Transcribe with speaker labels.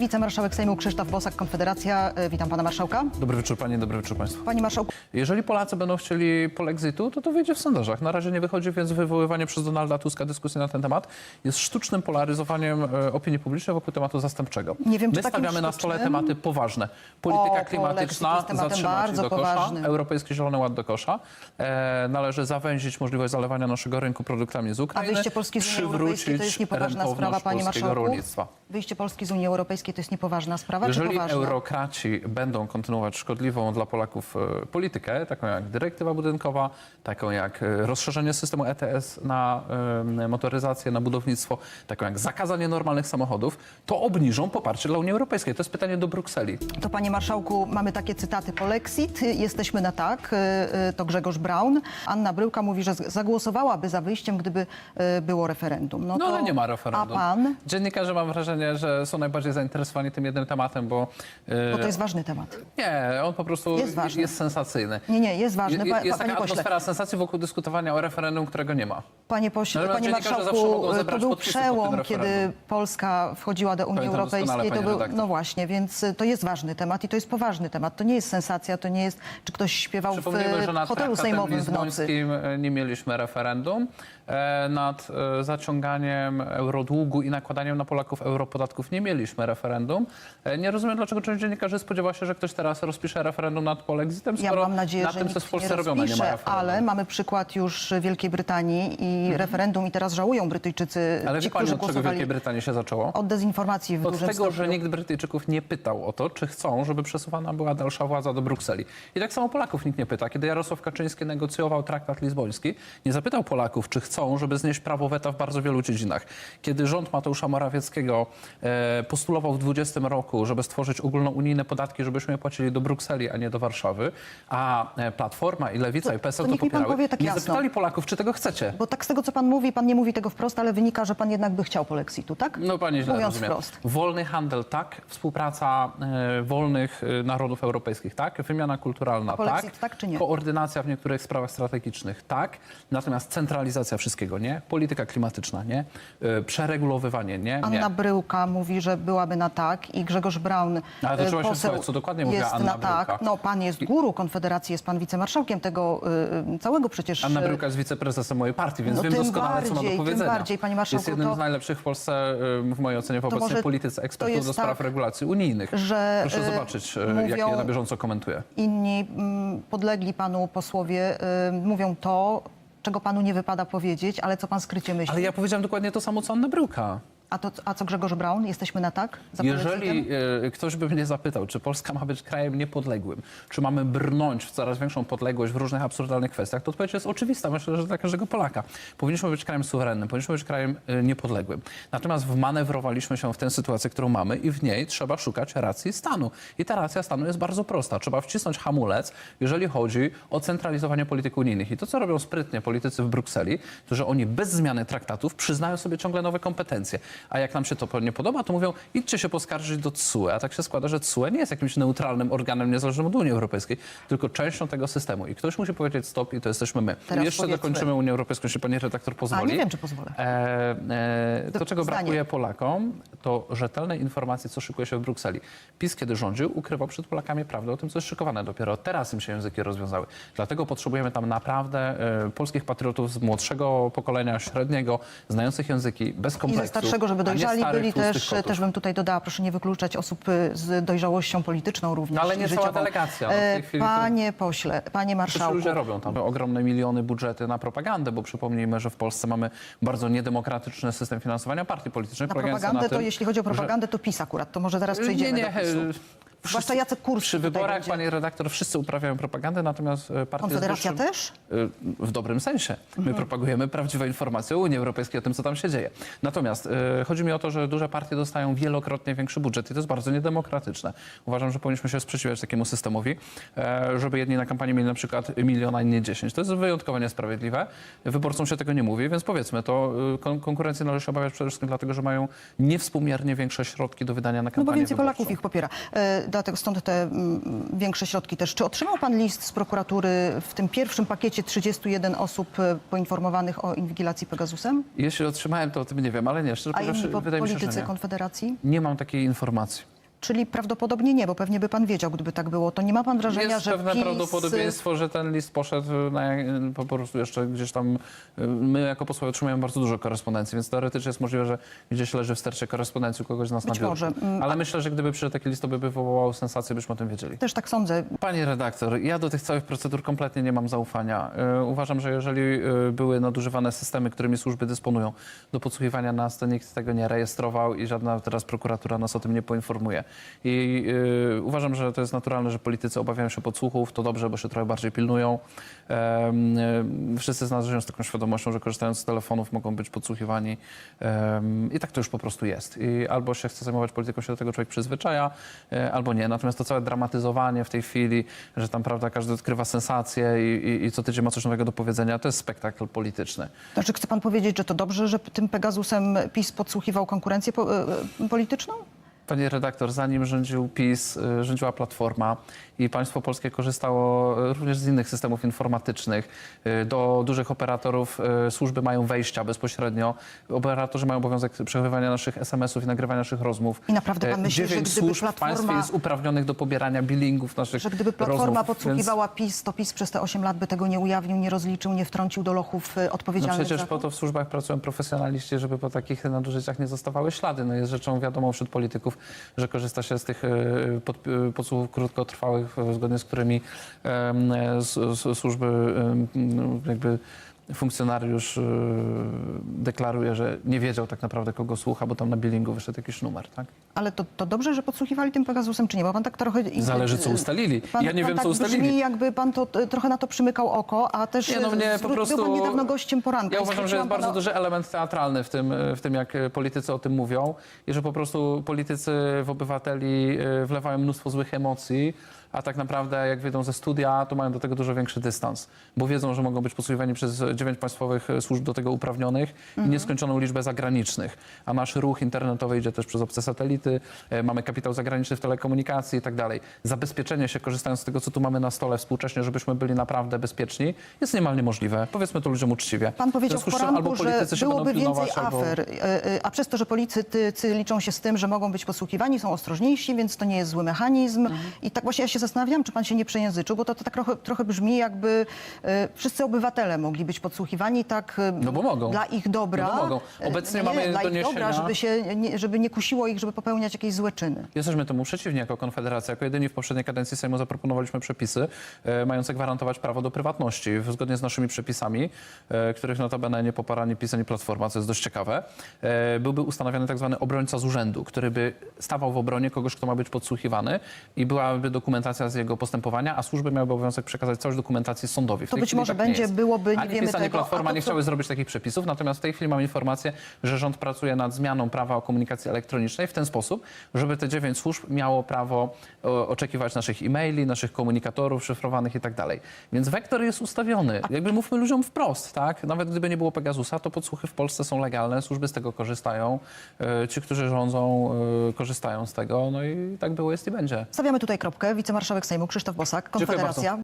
Speaker 1: Wicemarszałek Sejmu Krzysztof Bosak, Konfederacja. E, Witam pana marszałka.
Speaker 2: Dobry wieczór panie, dobry wieczór państwu.
Speaker 1: Panie marszałku,
Speaker 2: Jeżeli Polacy będą chcieli polexitu, to to wyjdzie w sondażach. Na razie nie wychodzi, więc wywoływanie przez Donalda Tuska dyskusji na ten temat jest sztucznym polaryzowaniem e, opinii publicznej wokół tematu zastępczego.
Speaker 1: Nie wiem, czy
Speaker 2: My
Speaker 1: takim
Speaker 2: stawiamy na stole
Speaker 1: sztucznym?
Speaker 2: tematy poważne. Polityka
Speaker 1: O,
Speaker 2: klimatyczna zatrzymać do kosza,
Speaker 1: poważnym.
Speaker 2: Europejski Zielony Ład do kosza. E, należy zawęzić możliwość zalewania naszego rynku produktami z
Speaker 1: a
Speaker 2: Ukrainy.
Speaker 1: wyjście Polski z Unii Europejskiej to jest niepoważna sprawa, panie marszałku?
Speaker 2: rolnictwa.
Speaker 1: Wyjście Polski z Unii Europejskiej to jest niepoważna sprawa, czy
Speaker 2: Jeżeli
Speaker 1: poważna?
Speaker 2: eurokraci będą kontynuować szkodliwą dla Polaków e, politykę, taką jak dyrektywa budynkowa, taką jak e, rozszerzenie systemu ETS na e, motoryzację, na budownictwo, taką jak zakazanie normalnych samochodów, to obniżą poparcie dla Unii Europejskiej. To jest pytanie do Brukseli.
Speaker 1: To panie marszałku, mamy takie cytaty polexit. Jesteśmy na tak. To Grzegorz Braun. Anna Bryłka mówi, że z- zagłosowałaby za wyjściem, gdyby było referendum.
Speaker 2: No
Speaker 1: to,
Speaker 2: ale nie ma referendum.
Speaker 1: A pan?
Speaker 2: Dziennikarze mam wrażenie, że są najbardziej zainteresowani tym jednym tematem, bo, e,
Speaker 1: Bo to jest ważny temat.
Speaker 2: nie, on po prostu
Speaker 1: Jest ważny.
Speaker 2: sensacyjny.
Speaker 1: Nie, nie, jest ważny.
Speaker 2: Je-
Speaker 1: Pa-
Speaker 2: Jest
Speaker 1: panie
Speaker 2: taka
Speaker 1: pośle.
Speaker 2: atmosfera sensacji wokół dyskutowania o referendum, którego nie ma.
Speaker 1: Panie pośle,
Speaker 2: Natomiast
Speaker 1: panie
Speaker 2: dziennikarze zawsze
Speaker 1: marszałku,
Speaker 2: mogą
Speaker 1: to
Speaker 2: zebrać
Speaker 1: był
Speaker 2: podpisy pod tym
Speaker 1: przełom,
Speaker 2: referendum.
Speaker 1: kiedy Polska wchodziła do Unii
Speaker 2: Pamiętam doskonale,
Speaker 1: Europejskiej. To
Speaker 2: pani
Speaker 1: był,
Speaker 2: redaktor.
Speaker 1: no właśnie, więc y, to jest ważny temat i to jest poważny temat. To nie jest sensacja, to nie jest, czy ktoś śpiewał w
Speaker 2: Przypomnijmy, że
Speaker 1: y,
Speaker 2: nad
Speaker 1: hotelu
Speaker 2: traktatem
Speaker 1: sejmowym w nocy.
Speaker 2: lizbońskim e, nie mieliśmy referendum. E, Nad e, zaciąganiem eurodługu i nakładaniem na Polaków europodatków nie mieliśmy referendum. E, Nie rozumiem, dlaczego część dziennikarzy spodziewa się, że ktoś teraz rozpisze referendum nad polexitem,
Speaker 1: Ja
Speaker 2: skoro
Speaker 1: mam nadzieję,
Speaker 2: na
Speaker 1: że
Speaker 2: tym, co jest w Polsce robione, nie ma referendum.
Speaker 1: ale mamy przykład już Wielkiej Brytanii i referendum i teraz żałują Brytyjczycy,
Speaker 2: Mhm. Ale
Speaker 1: ci, którzy
Speaker 2: od czego Wielkiej Brytanii się zaczęło?
Speaker 1: od dezinformacji w
Speaker 2: Od
Speaker 1: dużym
Speaker 2: tego,
Speaker 1: stopniu.
Speaker 2: że nikt Brytyjczyków nie pytał o to, czy chcą, żeby przesuwana była dalsza władza do Brukseli. I tak samo Polaków nikt nie pyta. Kiedy Jarosław Kaczyński negocjował traktat lizboński, nie zapytał Polaków, czy chcą, żeby znieść prawo weta w bardzo wielu dziedzinach. Kiedy rząd Mateusza Morawieckiego e, postulował w 2020 roku, żeby stworzyć ogólnounijne podatki, żebyśmy je płacili do Brukseli, a nie do Warszawy, a e, Platforma i Lewica
Speaker 1: To-
Speaker 2: i PSL
Speaker 1: to
Speaker 2: to,
Speaker 1: pan
Speaker 2: popierały,
Speaker 1: powie tak
Speaker 2: nie
Speaker 1: jasno.
Speaker 2: zapytali Polaków, czy tego chcecie.
Speaker 1: Bo tak z tego, co pan mówi, pan nie mówi tego wprost, ale wynika, że pan jednak by chciał polexitu, tak?
Speaker 2: No pani źle
Speaker 1: Mówiąc
Speaker 2: rozumie.
Speaker 1: wprost.
Speaker 2: Wolny handel tak, współpraca e, wolnych e, narodów europejskich tak, wymiana kulturalna
Speaker 1: polexit
Speaker 2: tak,
Speaker 1: tak czy nie?
Speaker 2: koordynacja w niektórych sprawach strategicznych tak, natomiast centralizacja wszystkiego nie, polityka klimatyczna nie, e, przeregulowywanie nie, nie.
Speaker 1: Anna Bryłka mówi, że byłaby na tak i Grzegorz Braun,
Speaker 2: Ale to
Speaker 1: e,
Speaker 2: trzeba się
Speaker 1: poseł,
Speaker 2: słuchać, co dokładnie mówiła
Speaker 1: jest
Speaker 2: Anna
Speaker 1: na tak. No pan jest guru Konfederacji, jest pan wicemarszałkiem tego y, y, całego przecież...
Speaker 2: Anna
Speaker 1: y,
Speaker 2: Bryłka jest wiceprezesem mojej partii, więc
Speaker 1: No
Speaker 2: wiem
Speaker 1: tym
Speaker 2: doskonale, co ma do
Speaker 1: tym
Speaker 2: powiedzenia.
Speaker 1: bardziej, panie marszałku,
Speaker 2: jest jednym
Speaker 1: to-
Speaker 2: z najlepszych w Polsce, e, w mojej ocenie, w obecnej
Speaker 1: może
Speaker 2: polityce
Speaker 1: to
Speaker 2: ekspertów
Speaker 1: jest
Speaker 2: do spraw
Speaker 1: tak,
Speaker 2: regulacji unijnych.
Speaker 1: że,
Speaker 2: Proszę
Speaker 1: e,
Speaker 2: zobaczyć, e, jak
Speaker 1: mówią-
Speaker 2: je na bieżąco komentuje.
Speaker 1: Inni mm, podlegli panu posłowie y, mówią to, czego panu nie wypada powiedzieć, ale co pan skrycie myśli.
Speaker 2: Ale ja powiedziałem dokładnie to samo, co Anna Bryłka.
Speaker 1: A, to, a co Grzegorz Braun? Jesteśmy na tak? Za
Speaker 2: Jeżeli e, ktoś by mnie zapytał, czy Polska ma być krajem niepodległym, czy mamy brnąć w coraz większą podległość w różnych absurdalnych kwestiach, to odpowiedź jest oczywista. Myślę, że dla każdego Polaka. Powinniśmy być krajem suwerennym, powinniśmy być krajem e, niepodległym. Natomiast wmanewrowaliśmy się w tę sytuację, którą mamy i w niej trzeba szukać racji stanu. I ta racja stanu jest bardzo prosta. Trzeba wcisnąć hamulec, jeżeli chodzi o centralizowanie polityk unijnych. I to, co robią sprytnie politycy w Brukseli, to że oni bez zmiany traktatów przyznają sobie ciągle nowe kompetencje. A jak nam się to nie podoba, to mówią, idźcie się poskarżyć do TSUE. A tak się składa, że TSUE nie jest jakimś neutralnym organem niezależnym od Unii Europejskiej, tylko częścią tego systemu. I ktoś musi powiedzieć stop i to jesteśmy my.
Speaker 1: Teraz
Speaker 2: I jeszcze dokończymy Unię Europejską, jeśli pani redaktor pozwoli.
Speaker 1: A nie wiem, czy pozwolę.
Speaker 2: E, e, to, czego
Speaker 1: Zdanie.
Speaker 2: brakuje Polakom, to rzetelnej informacji, co szykuje się w Brukseli. PiS, kiedy rządził, ukrywał przed Polakami prawdę o tym, co jest szykowane. Dopiero teraz im się języki rozwiązały. Dlatego potrzebujemy tam naprawdę e, polskich patriotów z młodszego pokolenia, średniego, znających języki, bez
Speaker 1: I
Speaker 2: kompleksów.
Speaker 1: Żeby dojrzali
Speaker 2: starych,
Speaker 1: byli też,
Speaker 2: kotów.
Speaker 1: też bym tutaj dodała, proszę nie wykluczać osób y, z dojrzałością polityczną również.
Speaker 2: No ale nie cała delegacja, no
Speaker 1: E,
Speaker 2: chwili to-
Speaker 1: Panie pośle, panie
Speaker 2: Przecież
Speaker 1: marszałku,
Speaker 2: ludzie robią tam ogromne miliony budżety na propagandę, bo przypomnijmy, że w Polsce mamy bardzo niedemokratyczny system finansowania partii politycznych.
Speaker 1: na propagandę
Speaker 2: na
Speaker 1: to
Speaker 2: tym,
Speaker 1: jeśli chodzi o propagandę, to PiS akurat, to może zaraz przejdziemy
Speaker 2: nie, nie,
Speaker 1: do PiSu. Zwłaszcza Jacek Kurski
Speaker 2: Przy
Speaker 1: tutaj
Speaker 2: wyborach,
Speaker 1: będzie.
Speaker 2: pani redaktor, wszyscy uprawiają propagandę, natomiast e, partia
Speaker 1: Konfederacja
Speaker 2: wyższym,
Speaker 1: też?
Speaker 2: e, W dobrym sensie. My
Speaker 1: Mhm.
Speaker 2: propagujemy prawdziwe informacje o Unii Europejskiej, o tym, co tam się dzieje. Natomiast e, chodzi mi o to, że duże partie dostają wielokrotnie większy budżet i to jest bardzo niedemokratyczne. Uważam, że powinniśmy się sprzeciwiać takiemu systemowi, e, żeby jedni na kampanii mieli na przykład milion, a inni dziesięć. To jest wyjątkowo niesprawiedliwe. Wyborcom się tego nie mówi, więc powiedzmy, to kon konkurencji należy się obawiać przede wszystkim dlatego, że mają niewspółmiernie większe środki do wydania na
Speaker 1: No
Speaker 2: kampanię
Speaker 1: bo więcej
Speaker 2: wyborczą.
Speaker 1: Polaków ich popiera. E, dlatego stąd te mm, większe środki też. Czy otrzymał pan list z prokuratury w tym pierwszym pakiecie 31 osób e, poinformowanych o inwigilacji Pegasusem?
Speaker 2: Jeśli otrzymałem, to o tym nie wiem, ale nie, szczerze
Speaker 1: A inni po-
Speaker 2: wydaje mi się, że nie.
Speaker 1: Konfederacji?
Speaker 2: Nie mam takiej informacji.
Speaker 1: Czyli prawdopodobnie nie, bo pewnie by pan wiedział, gdyby tak było. To nie ma pan wrażenia,
Speaker 2: Jest
Speaker 1: że
Speaker 2: pewne
Speaker 1: PiS...
Speaker 2: prawdopodobieństwo, że ten list poszedł na, po prostu jeszcze gdzieś tam. My jako posłowie otrzymujemy bardzo dużo korespondencji, więc teoretycznie jest możliwe, że gdzieś leży w stercie korespondencji u kogoś z nas
Speaker 1: Być
Speaker 2: na biurku.
Speaker 1: może. Mm,
Speaker 2: Ale myślę, że gdyby przyszedł taki list, to by wywołało sensację, byśmy o tym wiedzieli.
Speaker 1: Też tak sądzę.
Speaker 2: Panie redaktor, ja do tych całych procedur kompletnie nie mam zaufania. E, Uważam, że jeżeli e, były nadużywane systemy, którymi służby dysponują do podsłuchiwania nas, to nikt tego nie rejestrował i żadna teraz prokuratura nas o tym nie poinformuje. I e, uważam, że to jest naturalne, że politycy obawiają się podsłuchów. To dobrze, bo się trochę bardziej pilnują. E, Wszyscy nas żyją z taką świadomością, że korzystając z telefonów mogą być podsłuchiwani. Em, I tak to już po prostu jest. I albo się chce zajmować polityką, się do tego człowiek przyzwyczaja, e, albo nie. Natomiast to całe dramatyzowanie w tej chwili, że tam prawda każdy odkrywa sensację i, i, i co tydzień ma coś nowego do powiedzenia, to jest spektakl polityczny.
Speaker 1: Znaczy chce pan powiedzieć, że to dobrze, że tym Pegasusem PiS podsłuchiwał konkurencję po, e, e, polityczną?
Speaker 2: Panie redaktor, zanim rządził PiS, y, rządziła Platforma i państwo polskie korzystało y, również z innych systemów informatycznych. Y, Do dużych operatorów służby mają wejścia bezpośrednio. Operatorzy mają obowiązek przechowywania naszych SMS-ów i nagrywania naszych rozmów.
Speaker 1: I naprawdę pan myśli, że gdyby
Speaker 2: służb w państwie
Speaker 1: Platforma-
Speaker 2: jest uprawnionych do pobierania billingów naszych
Speaker 1: Że gdyby Platforma
Speaker 2: rozmów,
Speaker 1: podsłuchiwała PiS, to PiS przez te 8 lat by tego nie ujawnił, nie rozliczył, nie wtrącił do lochów
Speaker 2: No
Speaker 1: odpowiedzialnych
Speaker 2: przecież
Speaker 1: za
Speaker 2: po to w służbach pracują profesjonaliści, żeby po takich nadużyciach nie zostawały ślady. No jest rzeczą wiadomą wśród polityków, że korzysta się z tych e, pod, e, podsłuchów krótkotrwałych, e, zgodnie z którymi służby jakby funkcjonariusz e, deklaruje, że nie wiedział tak naprawdę kogo słucha, bo tam na billingu wyszedł jakiś numer, tak?
Speaker 1: Ale to, to dobrze, że podsłuchiwali tym Pegasusem, czy nie? Bo pan tak trochę...
Speaker 2: Zależy, co ustalili.
Speaker 1: Pan,
Speaker 2: Ja nie wiem,
Speaker 1: tak
Speaker 2: co ustalili.
Speaker 1: brzmi, jakby pan to e, trochę na to przymykał oko, a też
Speaker 2: Nie, no mnie po prostu...
Speaker 1: był pan niedawno gościem poranka.
Speaker 2: Ja uważam, że jest bardzo
Speaker 1: pana-
Speaker 2: duży element teatralny w tym, w tym, jak politycy o tym mówią i że po prostu politycy w obywateli wlewają mnóstwo złych emocji, a tak naprawdę jak wyjdą ze studia, to mają do tego dużo większy dystans, bo wiedzą, że mogą być podsłuchiwani przez dziewięć państwowych służb do tego uprawnionych i nieskończoną liczbę zagranicznych. A nasz ruch internetowy idzie też przez obce satelity, e, mamy kapitał zagraniczny w telekomunikacji i tak dalej. Zabezpieczenie się, korzystając z tego, co tu mamy na stole współcześnie, żebyśmy byli naprawdę bezpieczni, jest niemal niemożliwe. Powiedzmy to ludziom uczciwie.
Speaker 1: Pan powiedział
Speaker 2: W
Speaker 1: w poranku,
Speaker 2: albo
Speaker 1: że byłoby więcej
Speaker 2: pilnować, albo-
Speaker 1: afer, e, e, a przez to, że politycy liczą się z tym, że mogą być podsłuchiwani, są ostrożniejsi, więc to nie jest zły mechanizm.
Speaker 2: Mhm.
Speaker 1: I tak właśnie ja się zastanawiam, czy pan się nie przejęzyczył, bo to, to tak trochę, trochę brzmi, jakby e, wszyscy obywatele mogli być podsłuchiwani tak e,
Speaker 2: No bo mogą.
Speaker 1: dla ich dobra.
Speaker 2: No bo mogą.
Speaker 1: e,
Speaker 2: Obecnie
Speaker 1: nie,
Speaker 2: mamy
Speaker 1: dla ich
Speaker 2: doniesienia-
Speaker 1: dobra, żeby, się, nie, żeby nie kusiło ich, żeby popełniać jakieś złe czyny.
Speaker 2: Jesteśmy temu przeciwni jako Konfederacja. Jako jedyni w poprzedniej kadencji Sejmu zaproponowaliśmy przepisy e, mające gwarantować prawo do prywatności w- zgodnie z naszymi przepisami, e, których notabene nie popara ani PiS, ani Platforma, co jest dość ciekawe. E, byłby ustanowiony tak zwany obrońca z urzędu, który by stawał w obronie kogoś, kto ma być podsłuchiwany i byłaby dokumentacja z jego postępowania, a służby miałyby obowiązek przekazać całość dokumentacji sądowi. W
Speaker 1: To być może
Speaker 2: tak
Speaker 1: będzie, byłoby, nie
Speaker 2: ani
Speaker 1: wiemy
Speaker 2: PiS, ani
Speaker 1: tego,
Speaker 2: Platforma
Speaker 1: to,
Speaker 2: nie
Speaker 1: co-
Speaker 2: chciały zrobić takich przepisów, natomiast w tej chwili mam informację, że rząd pracuje nad zmianą prawa o komunikacji elektronicznej w ten sposób, żeby te dziewięć służb miało prawo o, oczekiwać naszych e-maili, naszych komunikatorów szyfrowanych i tak dalej. Więc wektor jest ustawiony. Jakby mówmy ludziom wprost, tak? Nawet gdyby nie było Pegasusa, to podsłuchy w Polsce są legalne, służby z tego korzystają, e, ci, którzy rządzą, e, korzystają z tego, no i tak było, jest i będzie.
Speaker 1: Stawiamy tutaj kropkę. Wicemarszałek Sejmu Krzysztof Bosak, Konfederacja.